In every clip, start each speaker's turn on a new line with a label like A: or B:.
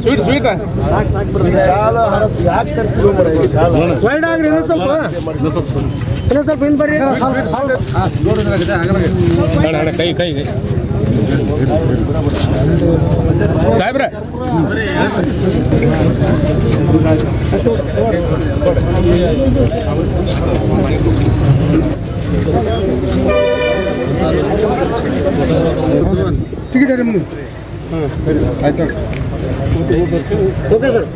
A: Sweet sweet
B: ಇನ್ನೊಂದ್ ಸ್ವಲ್ಪ. ಸ್ವಲ್ಪ ಹಿಂದ್ ಬರ್ರಿ.
A: ಕೈ ಕೈ. ಸಾಹೇಬ್ರೆ
B: ಟಿಕೆಟ್ ರೀ ಮುಂದೆ ಆಯ್ತು ಓಕೆ ಸರ್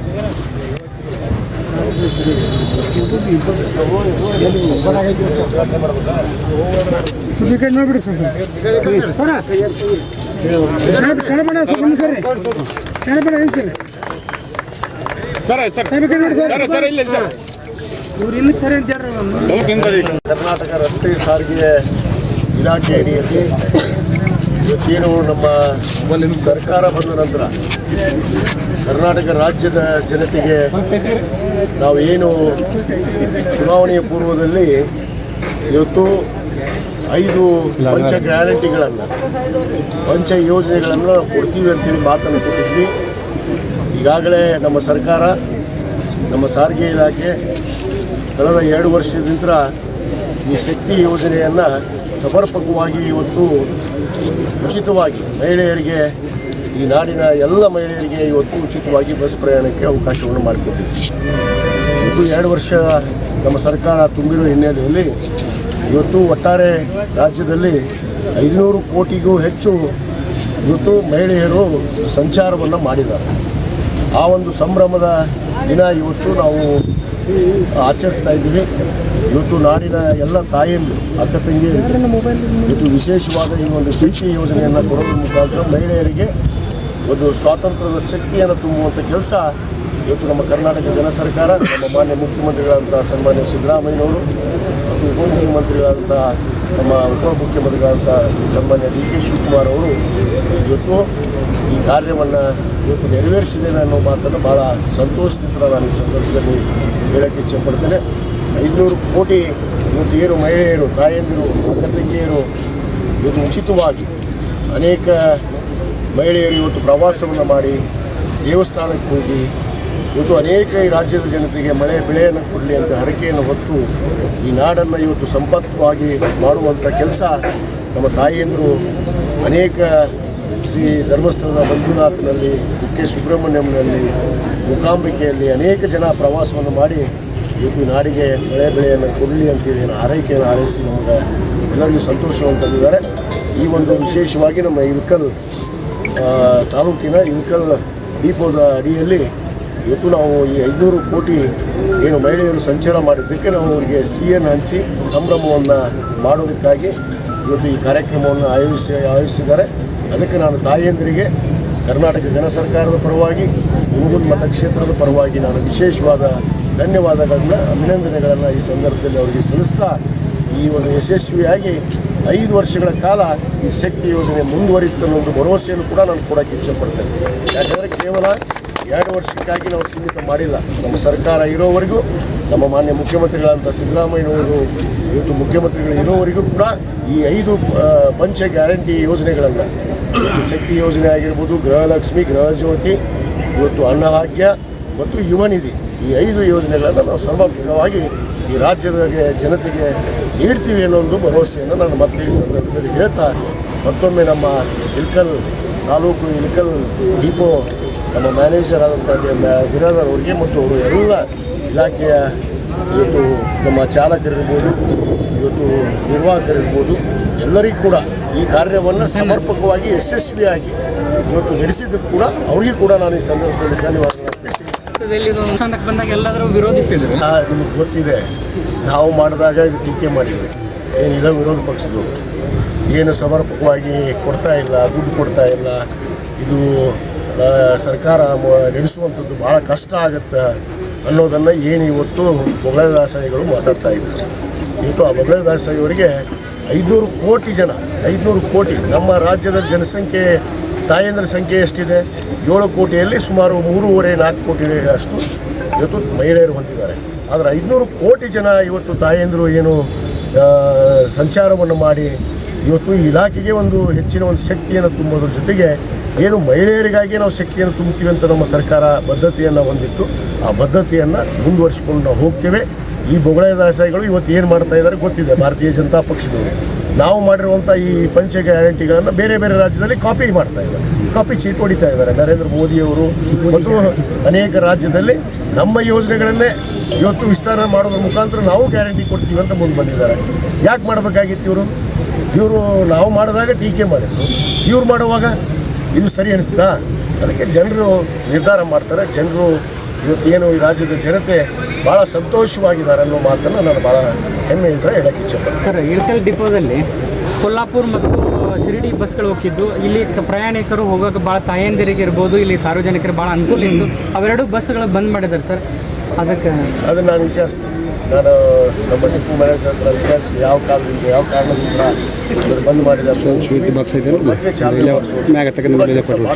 B: ಟಿಕೆಟ್ ಮಾಡಿಬಿಡಿ ಸರ್ ಸರ್. ಕೆಳಬೇಡ ಸರ್ ಬನ್ನಿ ಸರ್. ಕೆಳಬೇಡ ಏನು ಸರ್? Sir sir. ಸರ್
A: ಇಲ್ಲ ಸರ್.
C: ಕರ್ನಾಟಕ ರಸ್ತೆ ಸಾರಿಗೆ ಇಲಾಖೆ ಅಡಿಯಲ್ಲಿ ಇವತ್ತೇನು ನಮ್ಮ ಸರ್ಕಾರ ಬಂದ ನಂತರ ಕರ್ನಾಟಕ ರಾಜ್ಯದ ಜನತೆಗೆ ನಾವು ಏನು ಚುನಾವಣೆಯ ಪೂರ್ವದಲ್ಲಿ ಇವತ್ತು ಐದು ಪಂಚ ಗ್ಯಾರಂಟಿಗಳನ್ನು ಪಂಚ ಯೋಜನೆಗಳನ್ನು ಕೊಡ್ತೀವಿ ಅಂತೇಳಿ ಮಾತನ್ನು ಕೊಟ್ಟಿದ್ವಿ. ಈಗಾಗಲೇ ನಮ್ಮ ಸರ್ಕಾರ, ನಮ್ಮ ಸಾರಿಗೆ ಇಲಾಖೆ ಕಳೆದ ಎರಡು ವರ್ಷದಿಂದ ಈ ಶಕ್ತಿ ಯೋಜನೆಯನ್ನು ಸಮರ್ಪಕವಾಗಿ ಇವತ್ತು ಉಚಿತವಾಗಿ ಮಹಿಳೆಯರಿಗೆ ಈ ನಾಡಿನ ಎಲ್ಲ ಮಹಿಳೆಯರಿಗೆ ಇವತ್ತು ಉಚಿತವಾಗಿ ಬಸ್ ಪ್ರಯಾಣಕ್ಕೆ ಅವಕಾಶವನ್ನು ಮಾಡಿಕೊಟ್ಟಿದ್ದೀವಿ ಇದು ಎರಡು ವರ್ಷ ನಮ್ಮ ಸರ್ಕಾರ ತುಂಬಿರೋ ಹಿನ್ನೆಲೆಯಲ್ಲಿ ಇವತ್ತು ಒಟ್ಟಾರೆ ರಾಜ್ಯದಲ್ಲಿ ಐದುನೂರು ಕೋಟಿಗೂ ಹೆಚ್ಚು ಇವತ್ತು ಮಹಿಳೆಯರು ಸಂಚಾರವನ್ನು ಮಾಡಿದ್ದಾರೆ. ಆ ಒಂದು ಸಂಭ್ರಮದ ದಿನ ಇವತ್ತು ನಾವು ಆಚರಿಸ್ತಾ ಇದ್ದೀವಿ. ಇವತ್ತು ನಾಡಿನ ಎಲ್ಲ ತಾಯಿಯಲ್ಲಿ ಅಕ್ಕ ತಂಗಿ ಇವತ್ತು ವಿಶೇಷವಾದ ಈ ಒಂದು ಶಕ್ತಿ ಯೋಜನೆಯನ್ನು ಕೊಡೋದ್ರ ಮುಖಾಂತರ ಮಹಿಳೆಯರಿಗೆ ಒಂದು ಸ್ವಾತಂತ್ರ್ಯದ ಶಕ್ತಿಯನ್ನು ತುಂಬುವಂಥ ಕೆಲಸ ಇವತ್ತು ನಮ್ಮ ಕರ್ನಾಟಕ ಜನ ಸರ್ಕಾರ, ನಮ್ಮ ಮಾನ್ಯ ಮುಖ್ಯಮಂತ್ರಿಗಳಾದಂಥ ಸನ್ಮಾನ್ಯ ಸಿದ್ದರಾಮಯ್ಯನವರು ಮತ್ತು ಉಪಮುಖ್ಯಮಂತ್ರಿಗಳಾದಂಥ ನಮ್ಮ ಉಪಮುಖ್ಯಮಂತ್ರಿಗಳಾದಂಥ ಸನ್ಮಾನ್ಯ ಡಿ ಕೆ ಶಿವಕುಮಾರ್ ಅವರು ಇವತ್ತು ಈ ಕಾರ್ಯವನ್ನು ಇವತ್ತು ನೆರವೇರಿಸಿದ್ದೇನೆ ಅನ್ನೋ ಮಾತನ್ನು ಭಾಳ ಸಂತೋಷದಿಂದ ನಾನು ಈ ಸಂದರ್ಭದಲ್ಲಿ ಹೇಳೋಕ್ಕೆ ಇಚ್ಛೆಪಡ್ತೇನೆ ಐದುನೂರು ಕೋಟಿ ಯುವತಿಯರು ಮಹಿಳೆಯರು, ತಾಯಂದಿರು ಅಕ್ಕ ತಂಗಿಯರು ಇವತ್ತು ಉಚಿತವಾಗಿ ಅನೇಕ ಮಹಿಳೆಯರು ಇವತ್ತು ಪ್ರವಾಸವನ್ನು ಮಾಡಿ ದೇವಸ್ಥಾನಕ್ಕೆ ಹೋಗಿ ಇವತ್ತು ಅನೇಕ ಈ ರಾಜ್ಯದ ಜನತೆಗೆ ಮಳೆ ಬೆಳೆಯನ್ನು ಕೊಡಲಿ ಅಂತ ಹರಕೆಯನ್ನು ಹೊತ್ತು ಈ ನಾಡನ್ನು ಇವತ್ತು ಸಂಪತ್ತವಾಗಿ ಮಾಡುವಂಥ ಕೆಲಸ ನಮ್ಮ ತಾಯಿಯಂದರು ಅನೇಕ ಶ್ರೀ ಧರ್ಮಸ್ಥಳದ ಮಂಜುನಾಥ್ನಲ್ಲಿ ಕುಕ್ಕೆ ಸುಬ್ರಹ್ಮಣ್ಯಂನಲ್ಲಿ, ಮೂಕಾಂಬಿಕೆಯಲ್ಲಿ ಅನೇಕ ಜನ ಪ್ರವಾಸವನ್ನು ಮಾಡಿ ಈ ನಾಡಿಗೆ ಮಳೆ ಬೆಳೆಯನ್ನು ಕೊಡಲಿ ಅಂತೇಳಿ ಏನು ಆರೈಕೆಯನ್ನು ಆರೈಸಿ ನಮಗೆ ಎಲ್ಲರಿಗೂ ಸಂತೋಷವನ್ನು ತಂದಿದ್ದಾರೆ ಈ ಒಂದು ವಿಶೇಷವಾಗಿ ನಮ್ಮ ಇಳ್ಕಲ್ ತಾಲೂಕಿನ ಇಳ್ಕಲ್ ದೀಪದ ಅಡಿಯಲ್ಲಿ ಇವತ್ತು ನಾವು ಈ ಐದುನೂರು ಕೋಟಿ ಏನು ಮಹಿಳೆಯರು ಸಂಚಾರ ಮಾಡಿದ್ದಕ್ಕೆ ನಾವು ಅವರಿಗೆ ಸಿಹಿಯನ್ನು ಹಂಚಿ ಸಂಭ್ರಮವನ್ನು ಮಾಡೋದಕ್ಕಾಗಿ ಇವತ್ತು ಈ ಕಾರ್ಯಕ್ರಮವನ್ನು ಆಯೋಜಿಸಿ, ಆಯೋಜಿಸಿದ್ದಾರೆ. ಅದಕ್ಕೆ ನಾನು ತಾಯಿಯಂದಿರಿಗೆ ಕರ್ನಾಟಕ ಜನ ಸರ್ಕಾರದ ಪರವಾಗಿ ಹುಣಗುಲ್ ಮತಕ್ಷೇತ್ರದ ಪರವಾಗಿ ನಾನು ವಿಶೇಷವಾದ ಧನ್ಯವಾದಗಳನ್ನ, ಅಭಿನಂದನೆಗಳನ್ನು ಈ ಸಂದರ್ಭದಲ್ಲಿ ಅವರಿಗೆ ಸಲ್ಲಿಸ್ತಾ ಈ ಒಂದು ಯಶಸ್ವಿಯಾಗಿ ಐದು ವರ್ಷಗಳ ಕಾಲ ಈ ಶಕ್ತಿ ಯೋಜನೆ ಮುಂದುವರಿಯುತ್ತೆ ಅನ್ನೋ ಒಂದು ಭರವಸೆಯನ್ನು ಕೂಡ ನಾನು ಕೊಡೋಕ್ಕೆ ಇಚ್ಛೆಪಡ್ತೇನೆ. ಯಾಕಂದರೆ ಕೇವಲ ಎರಡು ವರ್ಷಕ್ಕಾಗಿ ನಾವು ಸೀಮಿತ ಮಾಡಿಲ್ಲ. ನಮ್ಮ ಸರ್ಕಾರ ಇರೋವರೆಗೂ, ನಮ್ಮ ಮಾನ್ಯ ಮುಖ್ಯಮಂತ್ರಿಗಳಾದಂಥ ಸಿದ್ದರಾಮಯ್ಯನವರು, ಇವತ್ತು ಮುಖ್ಯಮಂತ್ರಿಗಳು ಇರೋವರೆಗೂ ಕೂಡ ಈ ಐದು ಪಂಚ ಗ್ಯಾರಂಟಿ ಯೋಜನೆಗಳನ್ನು ಶಕ್ತಿ ಯೋಜನೆ ಆಗಿರ್ಬೋದು, ಗೃಹಲಕ್ಷ್ಮಿ ಗೃಹಜ್ಯೋತಿ ಇವತ್ತು ಅನ್ನಭಾಗ್ಯ ಮತ್ತು ಯುವ ನಿಧಿ ಈ ಐದು ಯೋಜನೆಗಳನ್ನು ನಾವು ಸಮರ್ಪಕವಾಗಿ ಈ ರಾಜ್ಯದ ಜನತೆಗೆ ನೀಡ್ತೀವಿ ಅನ್ನೋ ಒಂದು ಭರವಸೆಯನ್ನು ನಾನು ಮತ್ತೆ ಈ ಸಂದರ್ಭದಲ್ಲಿ ಹೇಳ್ತಾ ಮತ್ತೊಮ್ಮೆ ನಮ್ಮ ಇಲ್ಕಲ್ ತಾಲೂಕು ಇಲ್ಕಲ್ ಡಿಪೋ ನಮ್ಮ ಮ್ಯಾನೇಜರ್ ಆದಂಥ ಬಿರಾದರ್ ಅವರಿಗೆ ಮತ್ತು ಅವರು ಎಲ್ಲ ಇಲಾಖೆಯ ಇವತ್ತು ನಮ್ಮ ಚಾಲಕರಿರ್ಬೋದು, ಇವತ್ತು ನಿರ್ವಾಹಕರಿರ್ಬೋದು ಎಲ್ಲರಿಗೂ ಕೂಡ ಈ ಕಾರ್ಯವನ್ನು ಸಮರ್ಪಕವಾಗಿ ಯಶಸ್ವಿಯಾಗಿ ಇವತ್ತು ನಡೆಸಿದ್ದಕ್ಕೆ ಕೂಡ ಅವರಿಗೂ ಕೂಡ ನಾನು ಈ ಸಂದರ್ಭದಲ್ಲಿ ಧನ್ಯವಾದಗಳು.
D: ಬಂದಾಗ ಎಲ್ಲಾದರೂ ವಿರೋಧಿಸಿದ್ರು?
C: ಆ, ನಿಮಗೆ ಗೊತ್ತಿದೆ. ನಾವು ಮಾಡಿದಾಗ ಇದು ಟೀಕೆ ಮಾಡಿದ್ವಿ. ಏನಿದೆ ವಿರೋಧ ಪಕ್ಷದವರು ಏನು ಸಮರ್ಪಕವಾಗಿ ಕೊಡ್ತಾ ಇಲ್ಲ ದುಡ್ಡು ಕೊಡ್ತಾ ಇಲ್ಲ. ಇದು ಸರ್ಕಾರ ನಡೆಸುವಂಥದ್ದು ಭಾಳ ಕಷ್ಟ ಆಗುತ್ತೆ ಅನ್ನೋದನ್ನು ಏನು ಇವತ್ತು ಬೊಗಳದಾಸಾಯಿಗಳು ಮಾತಾಡ್ತಾ ಇದ್ದಾರೆ ಇವತ್ತು ಆ ಬೊಗಳದಾಸಾಯಿಯವರಿಗೆ ಐದುನೂರು ಕೋಟಿ ಜನ ಐದುನೂರು ಕೋಟಿ ನಮ್ಮ ರಾಜ್ಯದ ಜನಸಂಖ್ಯೆ ತಾಯಂದ್ರ ಸಂಖ್ಯೆ ಎಷ್ಟಿದೆ? ಏಳು ಕೋಟಿಯಲ್ಲಿ ಸುಮಾರು ಮೂರುವರೆ, ನಾಲ್ಕು ಕೋಟಿ ಅಷ್ಟು ಇವತ್ತು ಮಹಿಳೆಯರು ಹೊಂದಿದ್ದಾರೆ. ಆದರೆ ಐದುನೂರು ಕೋಟಿ ಜನ ಇವತ್ತು ತಾಯಂದರು ಏನು ಸಂಚಾರವನ್ನು ಮಾಡಿ ಇವತ್ತು ಇಲಾಖೆಗೆ ಒಂದು ಹೆಚ್ಚಿನ ಒಂದು ಶಕ್ತಿಯನ್ನು ತುಂಬೋದ್ರ ಜೊತೆಗೆ ಏನು ಮಹಿಳೆಯರಿಗಾಗಿ ನಾವು ಶಕ್ತಿಯನ್ನು ತುಂಬುತ್ತೀವಿ ಅಂತ ನಮ್ಮ ಸರ್ಕಾರ ಬದ್ಧತೆಯನ್ನು ಹೊಂದಿತ್ತು. ಆ ಬದ್ಧತೆಯನ್ನು ಮುಂದುವರಿಸಿಕೊಂಡು ನಾವು ಹೋಗ್ತೇವೆ. ಈ ಬೊಗಳೆ ದಾಸಾಯಿಗಳು ಇವತ್ತು ಏನು ಮಾಡ್ತಾ ಇದ್ದಾರೆ ಗೊತ್ತಿದೆ. ಭಾರತೀಯ ಜನತಾ ಪಕ್ಷದವರು. ನಾವು ಮಾಡಿರುವಂಥ ಈ ಪಂಚ ಗ್ಯಾರಂಟಿಗಳನ್ನು ಬೇರೆ ಬೇರೆ ರಾಜ್ಯದಲ್ಲಿ ಕಾಪಿ ಮಾಡ್ತಾ ಇದ್ದಾರೆ. ಕಾಪಿ ಚೀಟ್ ಹೊಡಿತಾ ಇದ್ದಾರೆ. ನರೇಂದ್ರ ಮೋದಿಯವರು ಮತ್ತು ಅನೇಕ ರಾಜ್ಯದಲ್ಲಿ ನಮ್ಮ ಯೋಜನೆಗಳನ್ನೇ ಇವತ್ತು ವಿಸ್ತಾರ ಮಾಡೋದ್ರ ಮುಖಾಂತರ ನಾವು ಗ್ಯಾರಂಟಿ ಕೊಡ್ತೀವಿ ಅಂತ ಮುಂದೆ ಬಂದಿದ್ದಾರೆ. ಯಾಕೆ ಮಾಡಬೇಕಾಗಿತ್ತು ಇವರು? ಇವರು ನಾವು ಮಾಡಿದಾಗ ಟೀಕೆ ಮಾಡಿದ್ರು. ಇವ್ರು ಮಾಡುವಾಗ ಇದು ಸರಿ ಅನಿಸ್ತಾ? ಅದಕ್ಕೆ ಜನರು ನಿರ್ಧಾರ ಮಾಡ್ತಾರೆ. ಜನರು ಇವತ್ತೇನು ಈ ರಾಜ್ಯದ ಜನತೆ ಭಾಳ ಸಂತೋಷವಾಗಿದ್ದಾರೆ ಅನ್ನೋ ಮಾತನ್ನು ನಾನು ಭಾಳ ಹೆಮ್ಮೆಯಿಂದ ಹೇಳಕ್ಕೆ ಇಚ್ಛೆ
D: ಸರ್ ಇಳಕಲ್ ಡಿಪೋದಲ್ಲಿ ಕೊಲ್ಲಾಪುರ ಮತ್ತು ಶಿರಡಿ ಬಸ್ಗಳು ಹೋಗ್ತಿದ್ದು ಇಲ್ಲಿ ಪ್ರಯಾಣಿಕರು ಹೋಗೋಕೆ ಭಾಳ ತಾಯಂದಿರಿಗೆ ಇರ್ಬೋದು ಇಲ್ಲಿ ಸಾರ್ವಜನಿಕರು ಭಾಳ ಅನುಕೂಲ ಇತ್ತು. ಅವೆರಡು ಬಸ್ಗಳು ಬಂದ್ ಮಾಡಿದ್ದಾರೆ ಸರ್. ಅದಕ್ಕೆ
C: ಅದನ್ನು ನಾನು ವಿಚಾರಿಸ್ತೀನಿ. ನಾನು ನಮ್ಮ ಡಿಪೋ ಮ್ಯಾನೇಜರ್ ಹತ್ರ ವಿಚಾರಿಸಿ ಯಾವ ಕಾಲದಿಂದ ಯಾವ ಕಾರಣದಿಂದ ಅದನ್ನು ಬಂದ್ ಮಾಡಿದ್ದಾರೆ.
B: ಸ್ವೀಟ್ ಬಾಕ್ಸ್ ಐತೆ
C: ಮತ್ತೆ ಚಾಲನೆ ಮಾಡಿಸೋದು.